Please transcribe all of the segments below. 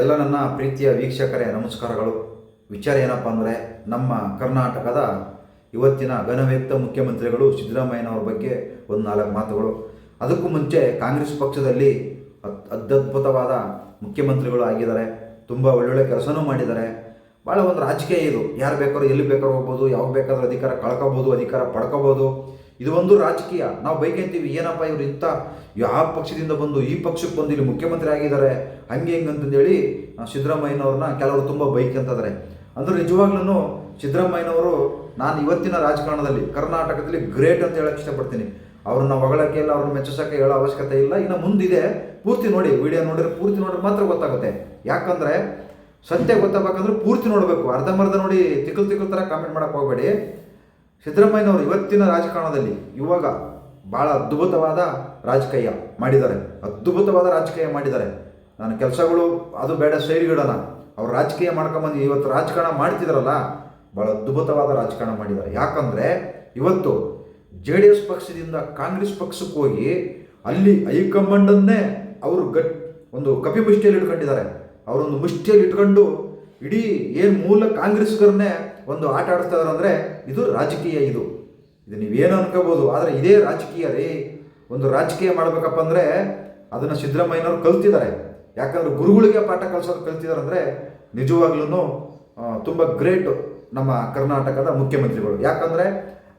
ಎಲ್ಲ ನನ್ನ ಪ್ರೀತಿಯ ವೀಕ್ಷಕರೇ, ನಮಸ್ಕಾರಗಳು. ವಿಚಾರ ಏನಪ್ಪ ಅಂದರೆ, ನಮ್ಮ ಕರ್ನಾಟಕದ ಇವತ್ತಿನ ಘನವ್ಯಕ್ತ ಮುಖ್ಯಮಂತ್ರಿಗಳು ಸಿದ್ದರಾಮಯ್ಯನವ್ರ ಬಗ್ಗೆ ಒಂದು ನಾಲ್ಕು ಮಾತುಗಳು. ಅದಕ್ಕೂ ಮುಂಚೆ ಕಾಂಗ್ರೆಸ್ ಪಕ್ಷದಲ್ಲಿ ಅತ್ಯದ್ಭುತವಾದ ಮುಖ್ಯಮಂತ್ರಿಗಳು ಆಗಿದ್ದಾರೆ. ತುಂಬ ಒಳ್ಳೊಳ್ಳೆ ಕೆಲಸನೂ ಮಾಡಿದ್ದಾರೆ. ಭಾಳ ಒಂದು ರಾಜಕೀಯ ಇದು. ಯಾರು ಬೇಕಾದ್ರೂ ಎಲ್ಲಿ ಬೇಕಾದ್ರೂ ಹೋಗ್ಬೋದು, ಯಾವಾಗ ಬೇಕಾದ್ರೂ ಅಧಿಕಾರ ಕಳ್ಕೊಬೋದು, ಅಧಿಕಾರ ಪಡ್ಕೋಬೋದು. ಇದು ಒಂದು ರಾಜಕೀಯ. ನಾವು ಬೈಕಂತೀವಿ, ಏನಪ್ಪ ಇವರು ಇಂಥ ಯಾವ ಪಕ್ಷದಿಂದ ಬಂದು ಈ ಪಕ್ಷಕ್ಕೆ ಬಂದು ಇಲ್ಲಿ ಮುಖ್ಯಮಂತ್ರಿ ಆಗಿದ್ದಾರೆ, ಹಂಗೆ ಹಿಂಗೆ ಅಂತಂದೇಳಿ ಸಿದ್ದರಾಮಯ್ಯನವ್ರನ್ನ ಕೆಲವರು ತುಂಬ ಬೈಕ್ ಅಂತಂದರೆ. ಅಂದ್ರೆ ನಿಜವಾಗ್ಲೂ ಸಿದ್ದರಾಮಯ್ಯನವರು, ನಾನು ಇವತ್ತಿನ ರಾಜಕಾರಣದಲ್ಲಿ, ಕರ್ನಾಟಕದಲ್ಲಿ ಗ್ರೇಟ್ ಅಂತ ಹೇಳಕ್ಕೆ ಇಷ್ಟಪಡ್ತೀನಿ. ಅವ್ರನ್ನ ಹೊಗಳಕ್ಕೆ ಇಲ್ಲ, ಅವ್ರನ್ನ ಮೆಚ್ಚಿಸೋಕ್ಕೆ ಹೇಳೋ ಅವಶ್ಯಕತೆ ಇಲ್ಲ. ಇನ್ನು ಮುಂದಿದೆ, ಪೂರ್ತಿ ನೋಡಿ, ವಿಡಿಯೋ ನೋಡಿದ್ರೆ ಪೂರ್ತಿ ನೋಡಿದ್ರೆ ಮಾತ್ರ ಗೊತ್ತಾಗುತ್ತೆ. ಯಾಕಂದರೆ ಸತ್ಯ ಗೊತ್ತಾಗಬೇಕಂದ್ರೆ ಪೂರ್ತಿ ನೋಡಬೇಕು. ಅರ್ಧಂಬರ್ಧ ನೋಡಿ ತಿಕ್ಕಲು ತಿಕ್ಕಲು ಥರ ಕಾಮೆಂಟ್ ಮಾಡೋಕೆ ಹೋಗಬೇಡಿ. ಸಿದ್ದರಾಮಯ್ಯನವರು ಇವತ್ತಿನ ರಾಜಕಾರಣದಲ್ಲಿ ಇವಾಗ ಭಾಳ ಅದ್ಭುತವಾದ ರಾಜಕೀಯ ಮಾಡಿದ್ದಾರೆ. ಅದ್ಭುತವಾದ ರಾಜಕೀಯ ಮಾಡಿದ್ದಾರೆ. ನನ್ನ ಕೆಲಸಗಳು ಅದು ಬೇಡ ಸೈಡ್ಗಿಡೋಣ ಅವ್ರು ರಾಜಕೀಯ ಮಾಡ್ಕೊಂಬಂದು ಇವತ್ತು ರಾಜಕಾರಣ ಮಾಡ್ತಿದ್ರಲ್ಲ ಭಾಳ ಅದ್ಭುತವಾದ ರಾಜಕಾರಣ ಮಾಡಿದ್ದಾರೆ. ಯಾಕಂದರೆ ಇವತ್ತು ಜೆ ಡಿ ಎಸ್ ಪಕ್ಷದಿಂದ ಕಾಂಗ್ರೆಸ್ ಪಕ್ಷಕ್ಕೆ ಹೋಗಿ ಅಲ್ಲಿ ಹೈಕಮಾಂಡನ್ನೇ ಅವರು ಗಟ್ ಒಂದು ಕಪಿ ಮುಷ್ಟಿಯಲ್ಲಿ ಇಟ್ಕೊಂಡಿದ್ದಾರೆ. ಅವರೊಂದು ಮುಷ್ಟಿಯಲ್ಲಿ ಇಟ್ಕೊಂಡು ಇಡೀ ಏನು ಮೂಲ ಕಾಂಗ್ರೆಸ್ಗರನ್ನೇ ಒಂದು ಆಟ ಆಡಿಸ್ತಾ ಇದಾರೆ ಅಂದರೆ ಇದು ರಾಜಕೀಯ ಇದು. ಇದು ನೀವೇನು ಅನ್ಕೋಬೋದು, ಆದರೆ ಇದೇ ರಾಜಕೀಯ ರೀ. ಒಂದು ರಾಜಕೀಯ ಮಾಡಬೇಕಪ್ಪ ಅಂದರೆ ಅದನ್ನು ಸಿದ್ದರಾಮಯ್ಯನವರು ಕಲ್ತಿದ್ದಾರೆ. ಯಾಕಂದ್ರೆ ಗುರುಗಳಿಗೆ ಪಾಠ ಕಲಿಸೋದು ಕಲ್ತಿದ್ದಾರೆ ಅಂದರೆ ನಿಜವಾಗ್ಲೂ ತುಂಬ ಗ್ರೇಟ್ ನಮ್ಮ ಕರ್ನಾಟಕದ ಮುಖ್ಯಮಂತ್ರಿಗಳು. ಯಾಕಂದರೆ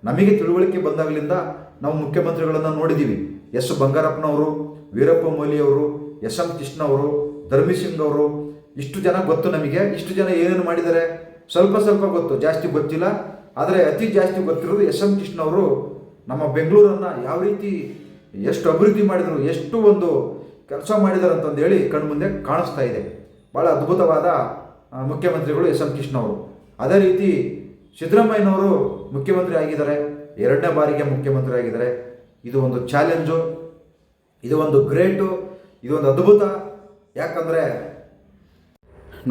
ನಮಗೆ ತಿಳುವಳಿಕೆ ಬಂದಾಗಲಿಂದ ನಾವು ಮುಖ್ಯಮಂತ್ರಿಗಳನ್ನು ನೋಡಿದ್ದೀವಿ ಎಸ್ ಬಂಗಾರಪ್ಪನವರು, ವೀರಪ್ಪ ಮೊಯ್ಲಿಯವರು ಎಸ್ ಎಂ ಕೃಷ್ಣ ಅವರು ಧರ್ಮಿಸಿಂಗ್ ಅವರು, ಇಷ್ಟು ಜನ ಗೊತ್ತು ನಮಗೆ, ಇಷ್ಟು ಜನ ಏನೇನು ಮಾಡಿದ್ದಾರೆ? ಸ್ವಲ್ಪ ಸ್ವಲ್ಪ ಗೊತ್ತು, ಜಾಸ್ತಿ ಗೊತ್ತಿಲ್ಲ. ಆದರೆ ಅತಿ ಜಾಸ್ತಿ ಗೊತ್ತಿರೋದು ಎಸ್ ಎಂ ಕೃಷ್ಣ ಅವರು ನಮ್ಮ ಬೆಂಗಳೂರನ್ನು ಯಾವ ರೀತಿ ಎಷ್ಟು ಅಭಿವೃದ್ಧಿ ಮಾಡಿದರು, ಎಷ್ಟು ಒಂದು ಕೆಲಸ ಮಾಡಿದ್ದಾರೆ ಅಂತಂದು ಹೇಳಿ ಕಣ್ಮುಂದೆ ಕಾಣಿಸ್ತಾ ಇದೆ. ಭಾಳ ಅದ್ಭುತವಾದ ಮುಖ್ಯಮಂತ್ರಿಗಳು ಎಸ್ ಎಂ ಕೃಷ್ಣ ಅವರು ಅದೇ ರೀತಿ ಸಿದ್ದರಾಮಯ್ಯನವರು ಮುಖ್ಯಮಂತ್ರಿ ಆಗಿದ್ದಾರೆ. ಎರಡನೇ ಬಾರಿಗೆ ಮುಖ್ಯಮಂತ್ರಿ ಆಗಿದ್ದಾರೆ. ಇದು ಒಂದು ಚಾಲೆಂಜು, ಇದು ಒಂದು ಗ್ರೇಟು, ಇದು ಒಂದು ಅದ್ಭುತ. ಯಾಕಂದರೆ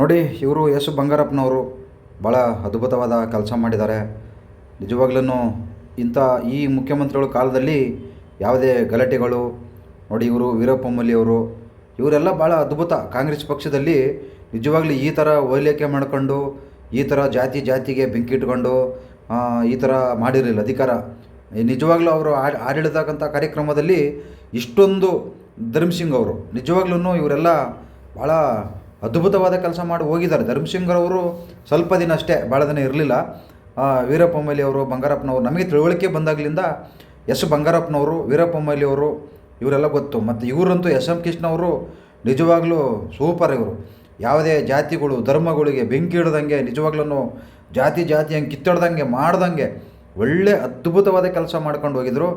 ನೋಡಿ ಇವರು ಎಸ್ ಬಂಗಾರಪ್ಪನವರು. ಭಾಳ ಅದ್ಭುತವಾದ ಕೆಲಸ ಮಾಡಿದ್ದಾರೆ. ನಿಜವಾಗ್ಲೂ ಇಂಥ ಈ ಮುಖ್ಯಮಂತ್ರಿಗಳ ಕಾಲದಲ್ಲಿ ಯಾವುದೇ ಗಲಾಟೆಗಳು, ನೋಡಿ ಇವರು ವೀರಪ್ಪ ಮೊಯ್ಲಿಯವರು ಇವರೆಲ್ಲ ಭಾಳ ಅದ್ಭುತ. ಕಾಂಗ್ರೆಸ್ ಪಕ್ಷದಲ್ಲಿ ನಿಜವಾಗ್ಲೂ ಈ ಥರ ಓಲೈಕೆ ಮಾಡ್ಕೊಂಡು, ಈ ಥರ ಜಾತಿ ಜಾತಿಗೆ ಬೆಂಕಿ ಇಟ್ಕೊಂಡು ಈ ಥರ ಮಾಡಿರಲಿಲ್ಲ ಅಧಿಕಾರ. ನಿಜವಾಗ್ಲೂ ಅವರು ಆಡ್ ಆಡಳಿತಕ್ಕಂಥ ಕಾರ್ಯಕ್ರಮದಲ್ಲಿ ಇಷ್ಟೊಂದು ಧರ್ಮಸಿಂಗ್ ಅವರು ನಿಜವಾಗ್ಲೂ ಇವರೆಲ್ಲ ಭಾಳ ಅದ್ಭುತವಾದ ಕೆಲಸ ಮಾಡಿ ಹೋಗಿದ್ದಾರೆ. ಧರ್ಮಸಿಂಗ್ರವರು ಸ್ವಲ್ಪ ದಿನ ಅಷ್ಟೇ, ಭಾಳ ದಿನ ಇರಲಿಲ್ಲ. ವೀರಪ್ಪ ಮೊಯ್ಲಿ ಅವರು, ಬಂಗಾರಪ್ಪನವರು, ನಮಗೆ ತಿಳುವಳಿಕೆ ಬಂದಾಗಲಿಂದ ಎಸ್ ಬಂಗಾರಪ್ಪನವರು ವೀರಪ್ಪ ಮೊಯ್ಲಿ ಅವರು, ಇವರೆಲ್ಲ ಗೊತ್ತು. ಮತ್ತು ಇವರಂತೂ ಎಸ್ ಎಂ ಕೃಷ್ಣ ಅವರು ನಿಜವಾಗ್ಲೂ ಸೂಪರ್ ಇವರು. ಯಾವುದೇ ಜಾತಿಗಳು, ಧರ್ಮಗಳಿಗೆ ಬೆಂಕಿ ಹಿಡ್ದಂಗೆ ನಿಜವಾಗ್ಲೂ ಜಾತಿ ಜಾತಿ ಹಂಗೆ ಕಿತ್ತಾಡ್ದಂಗೆ, ಮಾಡ್ದಂಗೆ ಒಳ್ಳೆ ಅದ್ಭುತವಾದ ಕೆಲಸ ಮಾಡ್ಕೊಂಡು ಹೋಗಿದ್ರು.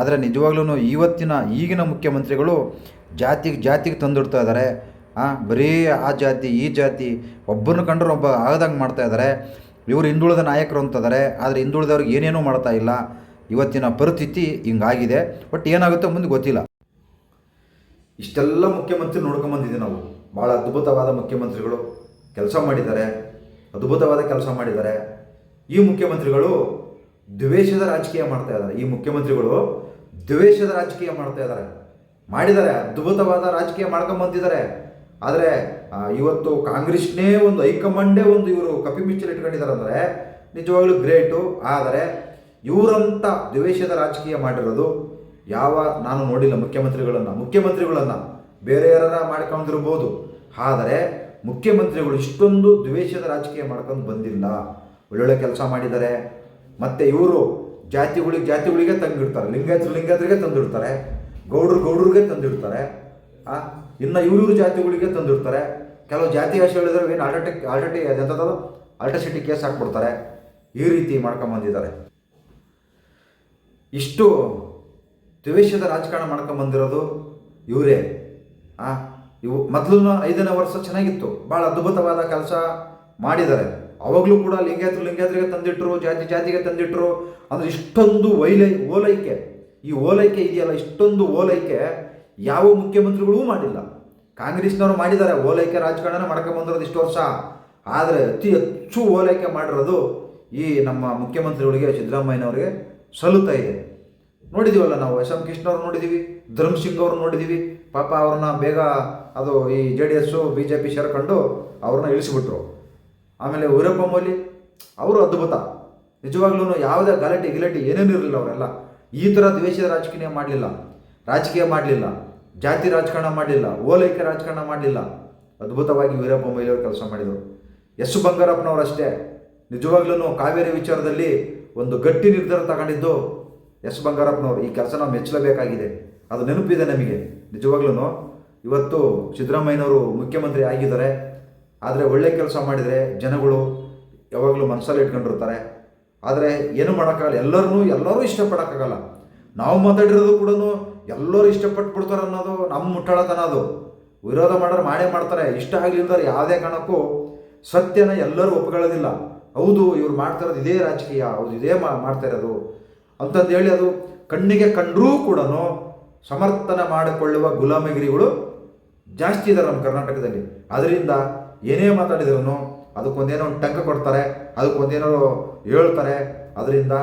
ಆದರೆ ನಿಜವಾಗ್ಲೂ ಇವತ್ತಿನ ಈಗಿನ ಮುಖ್ಯಮಂತ್ರಿಗಳು ಜಾತಿಗೆ ಜಾತಿಗೆ ತಂದಿಡ್ತಾ ಇದ್ದಾರೆ. ಆ, ಬರೀ ಆ ಜಾತಿ ಈ ಜಾತಿ ಒಬ್ಬರನ್ನ ಕಂಡ್ರೆ ಒಬ್ಬ ಆಗದಂಗೆ ಮಾಡ್ತಾ ಇದ್ದಾರೆ. ಇವರು ಹಿಂದುಳಿದ ನಾಯಕರು ಅಂತಿದ್ದಾರೆ. ಆದರೆ ಹಿಂದುಳಿದವ್ರಿಗೆ ಏನೇನೂ ಮಾಡ್ತಾ ಇಲ್ಲ. ಇವತ್ತಿನ ಪರಿಸ್ಥಿತಿ ಹಿಂಗಾಗಿದೆ. ಬಟ್ ಏನಾಗುತ್ತೋ ಮುಂದೆ ಗೊತ್ತಿಲ್ಲ. ಇಷ್ಟೆಲ್ಲ ಮುಖ್ಯಮಂತ್ರಿ ನೋಡ್ಕೊಂಬಂದಿದ್ದೀವಿ ನಾವು. ಭಾಳ ಅದ್ಭುತವಾದ ಮುಖ್ಯಮಂತ್ರಿಗಳು ಕೆಲಸ ಮಾಡಿದ್ದಾರೆ. ಅದ್ಭುತವಾದ ಕೆಲಸ ಮಾಡಿದ್ದಾರೆ. ಈ ಮುಖ್ಯಮಂತ್ರಿಗಳು ದ್ವೇಷದ ರಾಜಕೀಯ ಮಾಡ್ತಾ ಇದ್ದಾರೆ. ಈ ಮುಖ್ಯಮಂತ್ರಿಗಳು ದ್ವೇಷದ ರಾಜಕೀಯ ಮಾಡ್ತಾ ಇದ್ದಾರೆ. ಮಾಡಿದ್ದಾರೆ. ಅದ್ಭುತವಾದ ರಾಜಕೀಯ ಮಾಡ್ಕೊಂಬಂದಿದ್ದಾರೆ ಆದರೆ ಇವತ್ತು ಕಾಂಗ್ರೆಸ್ನೇ ಒಂದು ಹೈಕಮಾಂಡೇ ಒಂದು ಇವರು ಕಪಿ ಮಿಚ್ಚಲ್ ಇಟ್ಕೊಂಡಿದ್ದಾರೆ ಅಂದರೆ ನಿಜವಾಗ್ಲೂ ಗ್ರೇಟು. ಆದರೆ ಇವರಂಥ ದ್ವೇಷದ ರಾಜಕೀಯ ಮಾಡಿರೋದು ಯಾವ ನಾನು ನೋಡಿಲ್ಲ ಮುಖ್ಯಮಂತ್ರಿಗಳನ್ನು. ಮುಖ್ಯಮಂತ್ರಿಗಳನ್ನು ಬೇರೆ ಯಾರ ಮಾಡ್ಕೊಂಡಿರ್ಬೋದು. ಆದರೆ ಮುಖ್ಯಮಂತ್ರಿಗಳು ಇಷ್ಟೊಂದು ದ್ವೇಷದ ರಾಜಕೀಯ ಮಾಡ್ಕೊಂಡು ಬಂದಿಲ್ಲ. ಒಳ್ಳೊಳ್ಳೆ ಕೆಲಸ ಮಾಡಿದ್ದಾರೆ. ಮತ್ತು ಇವರು ಜಾತಿಗಳಿಗೆ ಜಾತಿಗಳಿಗೆ ತಂದಿಡ್ತಾರೆ. ಲಿಂಗಾಯತರು ಲಿಂಗಾಯತರಿಗೆ ತಂದಿಡ್ತಾರೆ. ಗೌಡ್ರು ಗೌಡ್ರಿಗೆ ತಂದಿಡ್ತಾರೆ. ಇನ್ನು ಇವ್ರಿವ್ರ ಜಾತಿಗಳಿಗೆ ತಂದಿರ್ತಾರೆ. ಕೆಲವು ಜಾತಿ ಆಶೆ ಹೇಳಿದ್ರೆ ಏನು ಆಲ್ಟಟಿ ಆಲ್ಟಟಿ ಅದೆಂಥದ್ದು ಆಲ್ಟಸಿಟಿ ಕೇಸ್ ಹಾಕ್ಬಿಡ್ತಾರೆ. ಈ ರೀತಿ ಮಾಡ್ಕೊಂಬಂದಿದ್ದಾರೆ ಇಷ್ಟು ದ್ವೇಷದ ರಾಜಕಾರಣ ಮಾಡ್ಕೊಂಬಂದಿರೋದು ಇವರೇ. ಆ? ಇವು ಮೊದಲು ಐದನೇ ವರ್ಷ ಚೆನ್ನಾಗಿತ್ತು. ಭಾಳ ಅದ್ಭುತವಾದ ಕೆಲಸ ಮಾಡಿದ್ದಾರೆ. ಅವಾಗಲೂ ಕೂಡ ಲಿಂಗಾಯತರು ಲಿಂಗಾಯತರಿಗೆ ತಂದಿಟ್ಟರು ಜಾತಿ ಜಾತಿಗೆ ತಂದಿಟ್ಟರು ಅಂದರೆ ಇಷ್ಟೊಂದು ವೈಲೈ ಓಲೈಕೆ. ಈ ಓಲೈಕೆ ಇದೆಯಲ್ಲ, ಇಷ್ಟೊಂದು ಓಲೈಕೆ. ಯಾವ ಮುಖ್ಯಮಂತ್ರಿಗಳೂ ಮಾಡಿಲ್ಲ. ಕಾಂಗ್ರೆಸ್ನವರು ಮಾಡಿದ್ದಾರೆ, ಓಲೈಕೆ ರಾಜಕಾರಣ ಮಾಡ್ಕೊಂಬಂದಿರೋದು ಇಷ್ಟು ವರ್ಷ. ಆದರೆ ಅತಿ ಹೆಚ್ಚು ಓಲೈಕೆ ಮಾಡಿರೋದು ಈ ನಮ್ಮ ಮುಖ್ಯಮಂತ್ರಿಗಳಿಗೆ, ಸಿದ್ದರಾಮಯ್ಯನವರಿಗೆ ಸಲ್ಲುತ್ತಾ ಇದೆ. ನೋಡಿದ್ದೀವಲ್ಲ ನಾವು, ಎಸ್ ಎಂ ಕೃಷ್ಣವ್ರು ನೋಡಿದ್ದೀವಿ ಧರ್ಮ್ ಸಿಂಗ್ ನೋಡಿದ್ದೀವಿ ಪಾಪ ಅವ್ರನ್ನ ಬೇಗ ಅದು ಈ J D S B J P ಸೇರ್ಕೊಂಡು ಅವ್ರನ್ನ ಇಳಿಸಿಬಿಟ್ರು. ಆಮೇಲೆ ವೀರಪ್ಪ ಮೊಯ್ಲಿ, ಅವರು ಅದ್ಭುತ. ನಿಜವಾಗ್ಲೂ ಯಾವುದೇ ಗಲಾಟೆ ಗಿಲಾಟೆ ಏನೇನು ಇರಲಿಲ್ಲ ಅವರೆಲ್ಲ. ಈ ಥರ ದ್ವೇಷದ ರಾಜಕೀಯ ಮಾಡಲಿಲ್ಲ. ರಾಜಕೀಯ ಮಾಡಲಿಲ್ಲ, ಜಾತಿ ರಾಜಕಾರಣ ಮಾಡಲಿಲ್ಲ, ಓಲೈಕೆ ರಾಜಕಾರಣ ಮಾಡಲಿಲ್ಲ. ಅದ್ಭುತವಾಗಿ ವೀರಪ್ಪ ಮೊಯ್ಲಿಯವರು ಕೆಲಸ ಮಾಡಿದರು. ಎಸ್ ಬಂಗಾರಪ್ಪನವರು ಅಷ್ಟೇ. ನಿಜವಾಗ್ಲೂ ಕಾವೇರಿ ವಿಚಾರದಲ್ಲಿ ಒಂದು ಗಟ್ಟಿ ನಿರ್ಧಾರ ತಗೊಂಡಿದ್ದು ಎಸ್ ಬಂಗಾರಪ್ಪನವರು. ಈ ಕೆಲಸ ನಾವು ಮೆಚ್ಚಲೇಬೇಕಾಗಿದೆ. ಅದು ನೆನಪಿದೆ ನಮಗೆ. ನಿಜವಾಗ್ಲೂ ಇವತ್ತು ಸಿದ್ದರಾಮಯ್ಯನವರು ಮುಖ್ಯಮಂತ್ರಿ ಆಗಿದ್ದಾರೆ. ಆದರೆ ಒಳ್ಳೆ ಕೆಲಸ ಮಾಡಿದರೆ ಜನಗಳು ಯಾವಾಗಲೂ ಮನಸ್ಸಲ್ಲಿ ಇಟ್ಕೊಂಡಿರ್ತಾರೆ. ಆದರೆ ಏನು ಮಾಡೋಕ್ಕಾಗಲ್ಲ. ಎಲ್ಲರನ್ನೂ, ಎಲ್ಲರೂ ಇಷ್ಟಪಡೋಕ್ಕಾಗಲ್ಲ. ನಾವು ಮಾತಾಡಿರೋದು ಕೂಡ ಎಲ್ಲರೂ ಇಷ್ಟಪಟ್ಟು ಬಿಡ್ತಾರೆ ಅನ್ನೋದು ನಮ್ಮ ಮುಟ್ಟಾಳತನ ಅದು. ವಿರೋಧ ಮಾಡೋರು ಮಾಡೇ ಮಾಡ್ತಾರೆ. ಇಷ್ಟ ಆಗಲಿಲ್ಲದವ್ರು ಯಾವುದೇ ಕಾರಣಕ್ಕೂ ಸತ್ಯನ ಎಲ್ಲರೂ ಒಪ್ಕೊಳ್ಳೋದಿಲ್ಲ. ಹೌದು, ಇವ್ರು ಮಾಡ್ತಾ ಇರೋದು ಇದೇ ರಾಜಕೀಯ, ಹೌದು, ಇದೇ ಮಾಡ್ತಾ ಇರೋದು ಅಂತಂದು ಹೇಳಿ ಅದು ಕಣ್ಣಿಗೆ ಕಂಡರೂ ಕೂಡ ಸಮರ್ಥನೆ ಮಾಡಿಕೊಳ್ಳುವ ಗುಲಾಮಗಿರಿಗಳು ಜಾಸ್ತಿ ಇದ್ದಾರೆ ನಮ್ಮ ಕರ್ನಾಟಕದಲ್ಲಿ. ಅದರಿಂದ ಏನೇ ಮಾತಾಡಿದ್ರು ಅದಕ್ಕೊಂದೇನೋ ಒಂದು ಟಂಕ ಕೊಡ್ತಾರೆ, ಅದಕ್ಕೊಂದೇನೋ ಹೇಳ್ತಾರೆ. ಅದರಿಂದ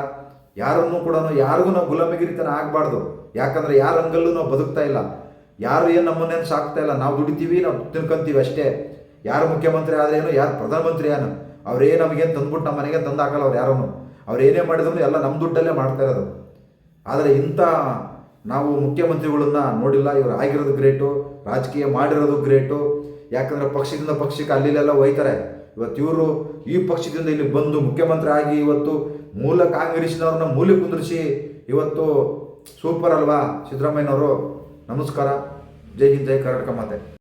ಯಾರನ್ನೂ ಕೂಡ ಯಾರಿಗೂ ನಾವು ಗುಲಾಮಗಿರಿತನ ಆಗಬಾರ್ದು. ಯಾಕಂದರೆ ಯಾರ ಹಂಗಲ್ಲೂ ನಾವು ಬದುಕ್ತಾ ಇಲ್ಲ. ಯಾರು ಏನು ನಮ್ಮನ್ನೇನು ಸಾಕ್ತಾ ಇಲ್ಲ. ನಾವು ದುಡಿತೀವಿ, ನಾವು ತಿನ್ಕೊಂತೀವಿ ಅಷ್ಟೇ. ಯಾರು ಮುಖ್ಯಮಂತ್ರಿ ಆದ್ರೇನು ಯಾರು ಪ್ರಧಾನಮಂತ್ರಿ ಏನು? ಅವರೇ ನಮಗೇನು ತಂದ್ಬಿಟ್ಟು ನಮ್ಮ ಮನೆಗೆ ತಂದು ಹಾಕಲ್ಲ ಅವ್ರು ಯಾರನ್ನು ಅವ್ರು ಏನೇ ಮಾಡಿದ್ರು ಎಲ್ಲ ನಮ್ಮ ದುಡ್ಡಲ್ಲೇ ಮಾಡ್ತಾ ಇರೋದು. ಆದರೆ ಇಂಥ ನಾವು ಮುಖ್ಯಮಂತ್ರಿಗಳನ್ನ ನೋಡಿಲ್ಲ. ಇವರು ಆಗಿರೋದು ಗ್ರೇಟು, ರಾಜಕೀಯ ಮಾಡಿರೋದು ಗ್ರೇಟು. ಯಾಕಂದರೆ ಪಕ್ಷದಿಂದ ಪಕ್ಷಕ್ಕೆ ಅಲ್ಲಿಲೆಲ್ಲ ಹೋಯ್ತಾರೆ. ಇವತ್ತು ಇವರು ಈ ಪಕ್ಷದಿಂದ ಇಲ್ಲಿ ಬಂದು ಮುಖ್ಯಮಂತ್ರಿ ಆಗಿ ಇವತ್ತು ಮೂಲ ಕಾಂಗ್ರೆಸ್ನವ್ರನ್ನ ಮೂಲೆ ಕುಂದಿರಿಸಿ ಇವತ್ತು ಸೂಪರ್ ಅಲ್ವಾ ಸಿದ್ದರಾಮಯ್ಯನವರು? ನಮಸ್ಕಾರ. ಜೈ ಹಿಂದ್, ಜೈ ಕರ್ನಾಟಕ ಮಾತೆ.